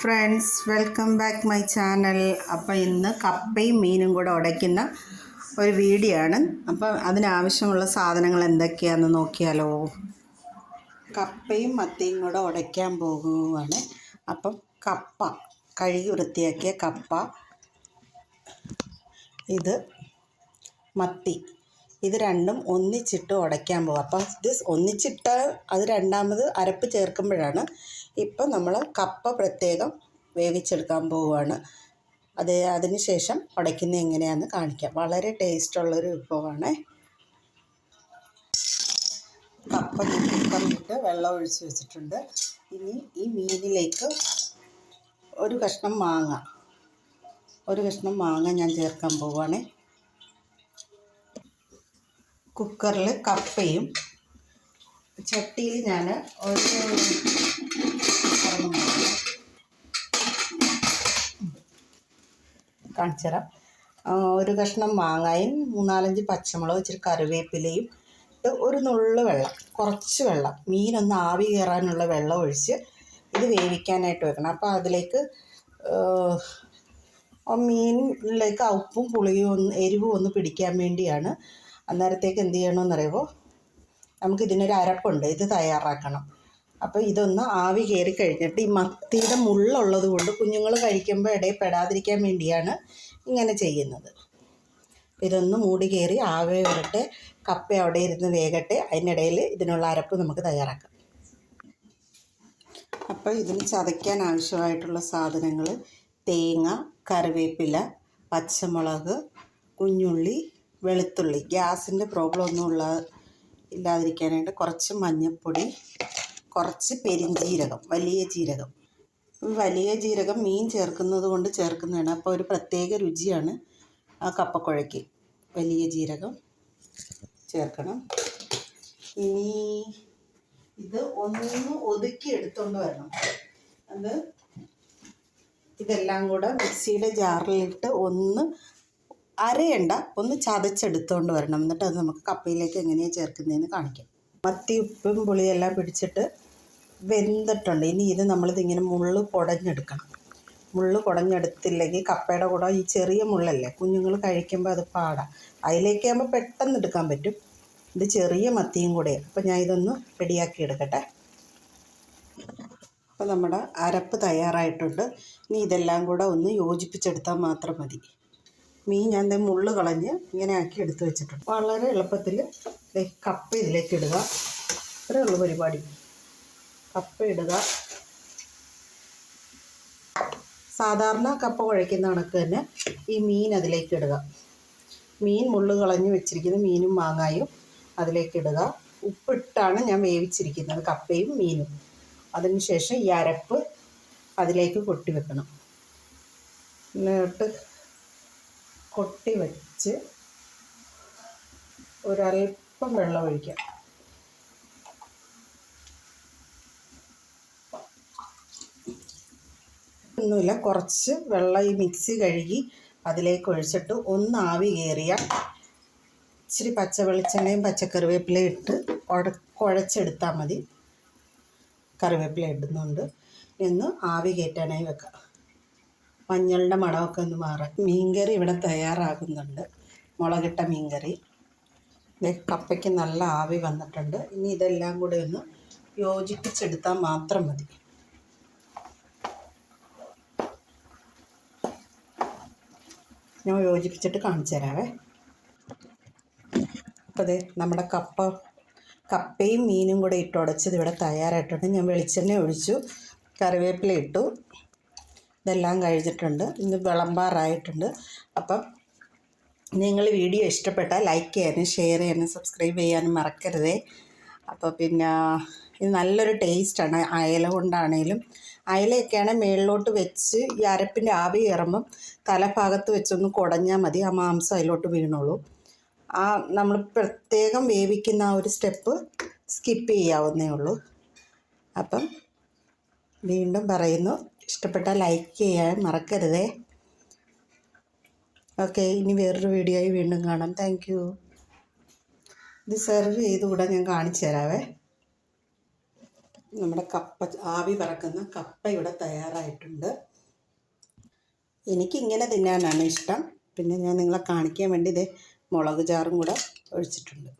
Friends welcome back my channel അപ്പോൾ ഇന്ന് കപ്പയും മീനും കൂടെ ഉടയ്ക്കുന്ന ഒരു വീഡിയോ ആണ് അപ്പം അതിനാവശ്യമുള്ള സാധനങ്ങൾ എന്തൊക്കെയാണെന്ന് നോക്കിയാലോ? കപ്പയും മത്തിയും കൂടെ ഉടയ്ക്കാൻ പോകുവാണ്. അപ്പം കപ്പ കഴുകി വൃത്തിയാക്കിയ കപ്പ. ഇത് മത്തി. ഇത് രണ്ടും ഒന്നിച്ചിട്ട് ഉടയ്ക്കാൻ പോകും അപ്പോൾ ഇത് ഒന്നിച്ചിട്ട് അത് രണ്ടാമത് അരപ്പ് ചേർക്കുമ്പോഴാണ് ഇപ്പം നമ്മൾ കപ്പ പ്രത്യേകം വേവിച്ചെടുക്കാൻ പോവുകയാണ് അത് അതിന് ശേഷം ഉടയ്ക്കുന്നത് എങ്ങനെയാണെന്ന് കാണിക്കാം. വളരെ ടേസ്റ്റ് ടേസ്റ്റുള്ളൊരു വിഭവമാണ്. കപ്പ കുക്കറിലിട്ട് വെള്ളം ഒഴിച്ച് വെച്ചിട്ടുണ്ട്. ഇനി ഈ മീനിലേക്ക് ഒരു കഷ്ണം മാങ്ങ. ഒരു കഷ്ണം മാങ്ങ ഞാൻ ചേർക്കാൻ പോവുകയാണേ കുക്കറിൽ കപ്പയും ചട്ടിയിൽ ഞാൻ ഒരു കാണിച്ചു തരാം ഒരു കഷ്ണം മാങ്ങയും മൂന്നാലഞ്ച് പച്ചമുളക് ഇച്ചിരി കറിവേപ്പിലയും ഇട്ട് ഒരു നുള്ളു വെള്ളം കുറച്ച് വെള്ളം മീനൊന്ന് ആവി കയറാനുള്ള വെള്ളം ഒഴിച്ച് ഇത് വേവിക്കാനായിട്ട് വെക്കണം. അപ്പോൾ അതിലേക്ക് മീനിലേക്ക് ഉപ്പും പുളിയും ഒന്ന് എരിവും ഒന്ന് പിടിക്കാൻ വേണ്ടിയാണ് അന്നേരത്തേക്ക് എന്ത് ചെയ്യണമെന്നറിയുമോ നമുക്ക് ഇതിനൊരു അരപ്പുണ്ട് ഇത് തയ്യാറാക്കണം. അപ്പോൾ ഇതൊന്ന് ആവി കയറി കഴിഞ്ഞിട്ട് ഈ മത്തിയുടെ മുള്ളുള്ളത് കൊണ്ട് കുഞ്ഞുങ്ങൾ കഴിക്കുമ്പോൾ ഇടയിൽ പെടാതിരിക്കാൻ വേണ്ടിയാണ് ഇങ്ങനെ ചെയ്യുന്നത്. ഇതൊന്ന് മൂടി കയറി ആവി വരട്ടെ കപ്പ അവിടെ ഇരുന്ന് വേകട്ടെ അതിനിടയിൽ ഇതിനുള്ള അരപ്പ് നമുക്ക് തയ്യാറാക്കാം. അപ്പോൾ ഇതിന് ചതയ്ക്കാൻ ആവശ്യമായിട്ടുള്ള സാധനങ്ങൾ തേങ്ങ കറിവേപ്പില പച്ചമുളക് കുഞ്ഞുള്ളി വെളുത്തുള്ളി. ഗ്യാസിന്റെ പ്രോബ്ലം ഒന്നും ഉള്ള ഇല്ലാതിരിക്കാനായിട്ട് കുറച്ച് മഞ്ഞൾപ്പൊടി കുറച്ച് പെരിഞ്ജീരകം വലിയ ജീരകം. വലിയ ജീരകം മീൻ ചേർക്കുന്നത് കൊണ്ട് ചേർക്കുന്നതാണ്. അപ്പോൾ ഒരു പ്രത്യേക രുചിയാണ് ആ കപ്പക്കുഴയ്ക്ക്. വലിയ ജീരകം ചേർക്കണം. ഇനി ഇത് ഒന്ന് ഒതുക്കി എടുത്തുകൊണ്ട് വരണം. അത് ഇതെല്ലാം കൂടെ മിക്സിയുടെ ജാറിലിട്ട് ഒന്ന് അരയണ്ട. ഒന്ന് ചതച്ചെടുത്തുകൊണ്ട് വരണം. എന്നിട്ട് അത് നമുക്ക് കപ്പയിലേക്ക് എങ്ങനെയാണ് ചേർക്കുന്നതെന്ന് കാണിക്കാം. മത്തി ഉപ്പും പുളിയെല്ലാം പിടിച്ചിട്ട് വെന്തിട്ടുണ്ട്. ഇനി ഇത് നമ്മളിതിങ്ങനെ മുള്ള് കുടഞ്ഞെടുക്കണം മുള്ള് കുടഞ്ഞെടുത്തില്ലെങ്കിൽ കപ്പയുടെ കൂടെ ഈ ചെറിയ മുള്ളല്ലേ കുഞ്ഞുങ്ങൾ കഴിക്കുമ്പോൾ അത് പാടാം. അതിലേക്കാകുമ്പോൾ പെട്ടെന്ന് എടുക്കാൻ പറ്റും. ഇത് ചെറിയ മത്തിയും കൂടെയാണ് അപ്പോൾ ഞാൻ ഇതൊന്ന് റെഡിയാക്കി എടുക്കട്ടെ. അപ്പോൾ നമ്മുടെ അരപ്പ് തയ്യാറായിട്ടുണ്ട്. ഇനി ഇതെല്ലാം കൂടെ ഒന്ന് യോജിപ്പിച്ചെടുത്താൽ മാത്രം മതി. മീൻ ഞാൻ ദേ മുള്ള് കളഞ്ഞ് ഇങ്ങനെ ആക്കി എടുത്ത് വെച്ചിട്ടുണ്ട്. വളരെ എളുപ്പത്തിൽ കപ്പ ഇതിലേക്ക് ഇടുക. ഇത്രയേ ഉള്ളൂ പരിപാടി. കപ്പ ഇടുക. സാധാരണ കപ്പ കുഴയ്ക്കുന്ന കണക്ക് തന്നെ ഈ മീൻ അതിലേക്ക് ഇടുക. മീൻ മുള്ള് കളഞ്ഞ് വെച്ചിരിക്കുന്ന മീനും മാങ്ങായും അതിലേക്ക് ഇടുക. ഉപ്പിട്ടാണ് ഞാൻ വേവിച്ചിരിക്കുന്നത് കപ്പയും മീനും. അതിനുശേഷം ഈ അരപ്പ് അതിലേക്ക് കൊട്ടി വെക്കണം. എന്നിട്ട് കൊട്ടി വച്ച് ഒരല്പം വെള്ളം ഒഴിക്കാം. ഒന്നുമില്ല കുറച്ച് വെള്ളം ഈ മിക്സി കഴുകി അതിലേക്ക് ഒഴിച്ചിട്ട് ഒന്ന് ആവി കയറിയ ഇച്ചിരി പച്ച വെളിച്ചെണ്ണയും പച്ചക്കറിവേപ്പിലയും ഇട്ട് ഉട കുഴച്ചെടുത്താൽ മതി. കറിവേപ്പില ഇടുന്നുണ്ട്. എന്ന് ആവി കയറ്റാനായി വെക്കാം. മഞ്ഞളുടെ മണമൊക്കെ ഒന്ന് മാറാം. മീൻകറി ഇവിടെ തയ്യാറാകുന്നുണ്ട്. മുളകിട്ട മീൻകറി. കപ്പയ്ക്ക് നല്ല ആവി വന്നിട്ടുണ്ട്. ഇനി ഇതെല്ലാം കൂടെ ഒന്ന് യോജിപ്പിച്ചെടുത്താൽ മാത്രം മതി. ഞാൻ യോജിപ്പിച്ചിട്ട് കാണിച്ചു തരാവേ. അപ്പോൾ അതെ നമ്മുടെ കപ്പ കപ്പയും മീനും കൂടെ ഇട്ട് ഉടച്ചത് ഇവിടെ തയ്യാറായിട്ടുണ്ട്. ഞാൻ വെളിച്ചെണ്ണ ഒഴിച്ചു കറിവേപ്പില ഇട്ടു. ഇതെല്ലാം കഴിഞ്ഞിട്ടുണ്ട്. ഇന്ന് വിളമ്പാറായിട്ടുണ്ട്. അപ്പം നിങ്ങൾ വീഡിയോ ഇഷ്ടപ്പെട്ടാൽ ലൈക്ക് ചെയ്യാനും ഷെയർ ചെയ്യാനും സബ്സ്ക്രൈബ് ചെയ്യാനും മറക്കരുതേ. അപ്പോൾ പിന്നെ ഇത് നല്ലൊരു ടേസ്റ്റാണ്. അയല കൊണ്ടാണേലും അയലയൊക്കെയാണ് മേളിലോട്ട് വെച്ച് ഈ അരപ്പിന്റെ ആവി കയറുമ്പം തലഭാഗത്ത് വെച്ചൊന്ന് കുടഞ്ഞാൽ മതി. ആ മാംസം അതിലോട്ട് വീണോളൂ. ആ നമ്മൾ പ്രത്യേകം വേവിക്കുന്ന ആ ഒരു സ്റ്റെപ്പ് സ്കിപ്പ് ചെയ്യാവുന്നേ ഉള്ളൂ. അപ്പം വീണ്ടും പറയുന്നു. ഇഷ്ടപ്പെട്ടാൽ ലൈക്ക് ചെയ്യാൻ മറക്കരുതേ. ഓക്കെ ഇനി വേറൊരു വീഡിയോയിൽ വീണ്ടും കാണാം. താങ്ക് യു ഇത് സെർവ് ചെയ്ത് കൂടെ ഞാൻ കാണിച്ചു തരാവേ. നമ്മുടെ കപ്പ ആവി പറക്കുന്ന കപ്പ ഇവിടെ തയ്യാറായിട്ടുണ്ട്. എനിക്കിങ്ങനെ തിന്നാനാണ് ഇഷ്ടം. പിന്നെ ഞാൻ നിങ്ങളെ കാണിക്കാൻ വേണ്ടി ഇതേ മുളക് ചാറും കൂടെ ഒഴിച്ചിട്ടുണ്ട്.